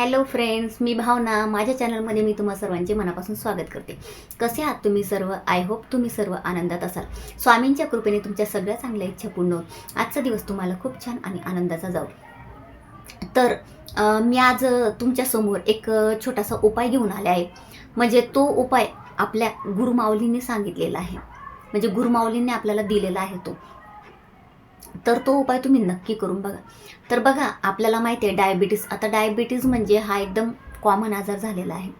Hello friends मी भावना. माझ्या चॅनलमध्ये मी तुम्हा सर्वांचे मनापासून स्वागत करते. कसे आहात तुम्ही सर्व? आय होप तुम्ही सर्व आनंदात असाल. स्वामींच्या कृपेने तुमच्या सगळ्या चांगल्या इच्छा पूर्ण होत आजचा दिवस तुम्हाला खूप छान आणि आनंदाचा जाऊ. तर मी आज तुमच्यासमोर एक छोटासा उपाय घेऊन आले आहे. म्हणजे तो उपाय आपल्या गुरुमाऊलींनी सांगितलेला आहे. म्हणजे गुरुमाऊलींनी आपल्याला दिलेला आहे तो. तर तो उपाय तुम्ही नक्की करून बघा. तर बघा आपल्याला माहिती आहे डायबिटीस आता डायबिटीज म्हणजे हा एकदम कॉमन आजार झालेला आहे.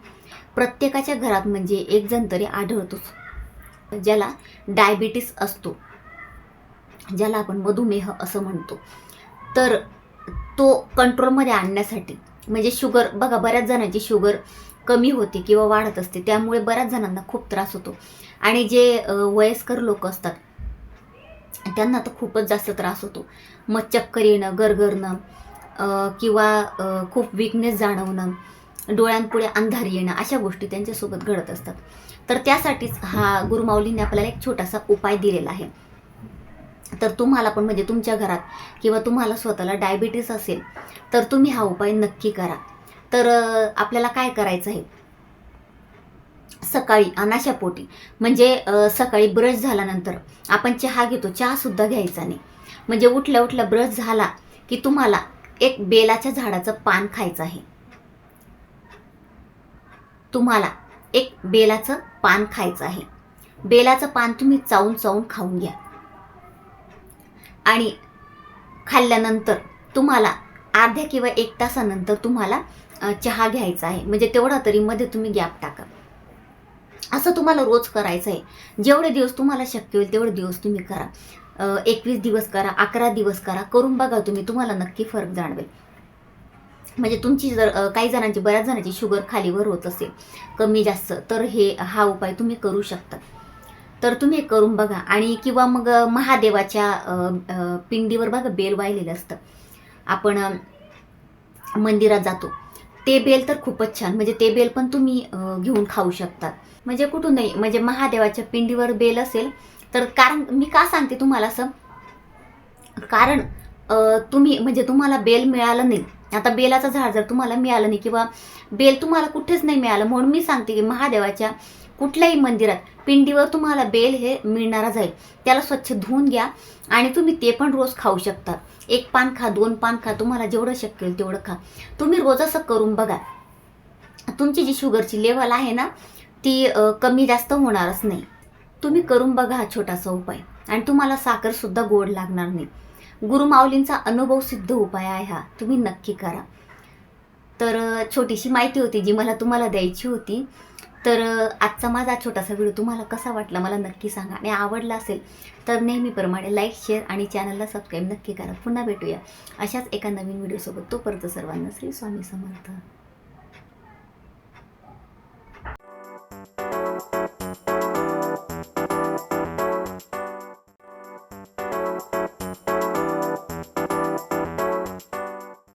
प्रत्येकाच्या घरात म्हणजे एक जण तरी आढळतोच. ज्याला डायबिटीस असतो. ज्याला आपण मधुमेह असं म्हणतो. तर तो कंट्रोलमध्ये आणण्यासाठी म्हणजे शुगर बघा बऱ्याच जणांची शुगर कमी होते किंवा वाढत असते. त्यामुळे बऱ्याच जणांना खूप त्रास होतो. आणि जे वयस्कर लोक असतात त्यांना तर खूपच जास्त त्रास होतो. मग चक्कर येणं गरगरणं किंवा खूप विकनेस जाणवणं डोळ्यांपुढे अंधार येणं अशा गोष्टी त्यांच्यासोबत घडत असतात. तर त्यासाठीच हा गुरुमाऊलीने आपल्याला एक छोटासा उपाय दिलेला आहे. तर तुम्हाला पण म्हणजे तुमच्या घरात किंवा तुम्हाला स्वतःला डायबिटीस असेल तर तुम्ही हा उपाय नक्की करा. तर आपल्याला काय करायचं आहे? सकाळी अनाशापोटी म्हणजे सकाळी ब्रश झाल्यानंतर आपण चहा घेतो. चहासुद्धा घ्यायचा नाही. म्हणजे उठल्या उठल्या ब्रश झाला की तुम्हाला एक बेलाच्या झाडाचं पान खायचं आहे. तुम्हाला एक बेलाचं पान खायचं आहे. बेलाचं पान तुम्ही चावून चावून खाऊन घ्या. आणि खाल्ल्यानंतर तुम्हाला अर्ध्या किंवा एक तासानंतर तुम्हाला चहा घ्यायचा आहे. म्हणजे तेवढा तरी मध्ये तुम्ही गॅप टाका. असं तुम्हाला रोज करायचं आहे जेवढे दिवस तुम्हाला शक्य होईल तेवढे दिवस तुम्ही करा. एकवीस दिवस करा अकरा दिवस करा करून बघा तुम्ही तुम्हाला नक्की फरक जाणवेल. म्हणजे तुमची जर काही जणांची बऱ्याच जणांची शुगर खालीवर होत असेल कमी जास्त तर हे हा उपाय तुम्ही करू शकता. तर तुम्ही करून बघा. आणि किंवा मग महादेवाच्या पिंडीवर बघा बेल वाहिलेलं असतं. आपण मंदिरात जातो. ते बेल तर खूपच छान. म्हणजे ते बेल पण तुम्ही घेऊन खाऊ शकतात. म्हणजे कुठून नाही म्हणजे महादेवाच्या पिंडीवर बेल असेल तर कारण मी का सांगते तुम्हाला असं? कारण तुम्ही म्हणजे तुम्हाला बेल मिळालं नाही. आता बेलाचं झाड जर तुम्हाला मिळालं नाही किंवा बेल तुम्हाला कुठेच नाही मिळालं म्हणून मी सांगते की महादेवाच्या कुठल्याही मंदिरात पिंडीवर तुम्हाला बेल हे मिळणारच आहे. त्याला स्वच्छ धुवून घ्या आणि तुम्ही ते पण रोज खाऊ शकता. एक पान खा दोन पान खा तुम्हाला जेवढं शक्य होईल तेवढं खा. तुम्ही रोज असं करून बघा. तुमची जी शुगरची लेवल आहे ना ती कमी जास्त होणारच नाही. तुम्ही करून बघा हा छोटासा उपाय. आणि तुम्हाला साखरसुद्धा गोड लागणार नाही. गुरुमाऊलींचा अनुभव सिद्ध उपाय आहे हा. तुम्ही नक्की करा. तर छोटीशी माहिती होती जी मला तुम्हाला द्यायची होती. तर आजचा माझा छोटासा व्हिडिओ तुम्हाला कसा वाटला मला नक्की सांगा. आणि आवडला असेल तर नेहमीप्रमाणे लाईक शेअर आणि चॅनलला सबस्क्राईब नक्की करा. पुन्हा भेटूया अशाच एका नवीन व्हिडिओसोबत. तोपर्यंत सर्वांना श्री स्वामी समर्थ.